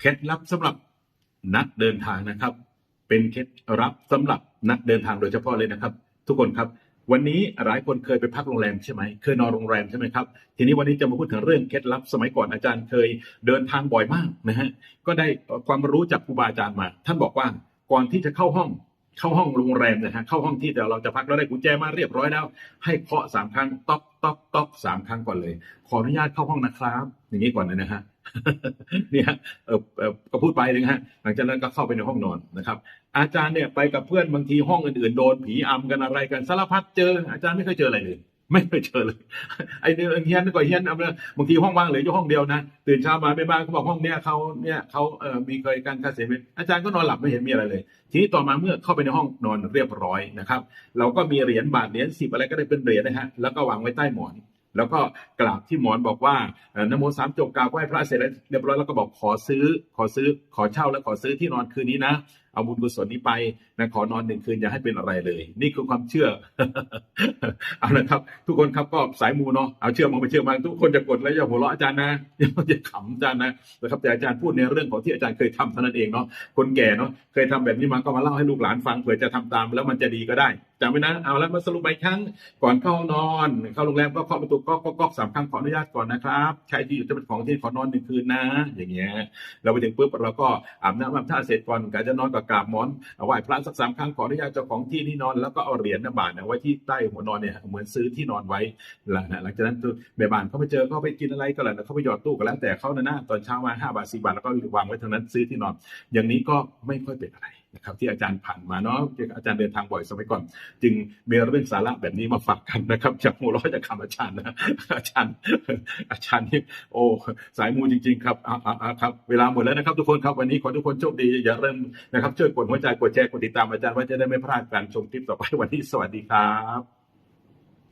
เคล็ดลับสำหรับนักเดินทางนะครับ เป็นเคล็ดลับสำหรับนักเดินทางโดยเฉพาะเลยนะครับ ทุกคนครับ วันนี้หลายคนเคยไปพักโรงแรมใช่ไหมเคยนอนโรงแรมใช่ไหมครับทีนี้วันนี้จะมาพูดถึงเรื่องเคล็ดลับ สมัยก่อนอาจารย์เคยเดินทางบ่อยมากนะฮะก็ได้ความรู้จากครูบาอาจารย์มา ท่านบอกว่าก่อนที่จะเข้าห้อง เข้าห้องโรงแรมนะฮะเข้าห้องที่เราจะพักแล้วได้กุญแจมาเรียบร้อยแล้ว ให้เคาะสามครั้งต๊อกต๊อกต๊อกสามครั้งก่อนเลย ขออนุญาตเข้าห้องนะครับ อย่างนี้ก่อนเลยนะฮะเนี่ยเออเออก็พูดไปนะฮะหลังจากนั้นก็เข้าไปในห้องนอนนะครับ อาจารย์เนี่ยไปกับเพื่อนบางทีห้องอื่นๆโดนผีอำกันอะไรกันสารพัดเจอ อาจารย์ไม่เคยเจออะไรเลย ไม่เคยเจอเลยไอ้เนี่ยเฮียนก็เฮียนเอาเลยบางทีห้องว่างเหลืออยู่ห้องเดียวนะตื่นเช้ามาไปบ้านเขาบอกห้องเนี้ยเขาเนี่ยเขาเออมีเคยการกาเสียชีวิตอาจารย์ก็นอนหลับไม่เห็นมีอะไรเลย ทีนี้ต่อมาเมื่อเข้าไปในห้องนอนเรียบร้อยนะครับ เราก็มีเหรียญบาทเหรียญสิบอะไรก็ได้เป็นเหรียญนะฮะแล้วก็วางไว้ใต้หมอนแล้วก็กราบที่หมอนบอกว่าเอ่อนโมสามจบกล่าวไหว้พระเสร็จแล้วเรียบร้อยแล้วก็บอกขอซื้อขอซื้อขอเช่าและขอซื้อที่นอนคืนนี้นะเอาบุญกุศลนี้ไปนะขอนอนหนึ่งคืนอย่าให้เป็นอะไรเลย นี่คือความเชื่อเอาละครับ ทุกคนครับก็สายมูเนาะเอาเชื่อมาไม่เชื่อมาทุกคนจะกดแล้วอย่าหัวเราะอาจารย์นะอย่าขำอาจารย์นะนะครับแต่อาจารย์พูดในเรื่องของที่อาจารย์เคยทำเท่านั้นเองเนาะคนแก่เนาะเคยทำแบบนี้มาก็มาเล่าให้ลูกหลานฟังเผื่อจะทำตามแล้วมันจะดีก็ได้จำไว้นะเอาแล้วมาสรุปไปครั้งก่อนเข้านอน เข้าโรงแรมก็เคาะประตูก็ก็ก็สามครั้งขออนุญาตก่อนนะครับใครที่อยู่จะเป็นของที่ขอนอนหนึ่งคืนนะ อย่างเงี้ยเราไปถึงปุ๊บเราก็อาบน้ำอาบท่าเสร็จก่อนกะจะนอนก็กราบมอนเอาไหว้พระสักสามครั้งขออนุญาตเจ้าของที่ที่นอนแล้วก็เอาเหรียญนบาทไว้ที่ใต้หัวนอนเนี่ยเหมือนซื้อที่นอนไว้หลังหลังจากนั้นตัวแม่บ้านเขาไปเจอเขาไปกินอะไรก็แล้วเขาไปหยอดตู้ก็แล้วแต่เขานะนะตอนเช้ามาห้าบาทสี่บาทแล้วก็วางไว้ทางนั้นซื้อที่นอน อย่างนี้ก็ไม่ค่อยเป็นอะไร นะครับที่อาจารย์ผ่านมาเนาะอาจารย์เดินทางบ่อยสมัยก่อน จึงมีเรื่องสาระแบบนี้มาฝากกันนะครับจากหัวเร้อยจากคำอาจารย์นะอาจารย์อาจารย์นี่โอ้สายมูจริง ๆ ครับอ่าอ่าอ่าครับเวลาหมดแล้วนะครับ ทุกคนครับวันนี้ขอทุกคนโชคดีอย่าเริ่มนะครับช่วยกดหัวใจกดแชร์กดติดตามอาจารย์ว่าจะได้ไม่พลาดการชมคลิปต่อไปวันนี้สวัสดีครับ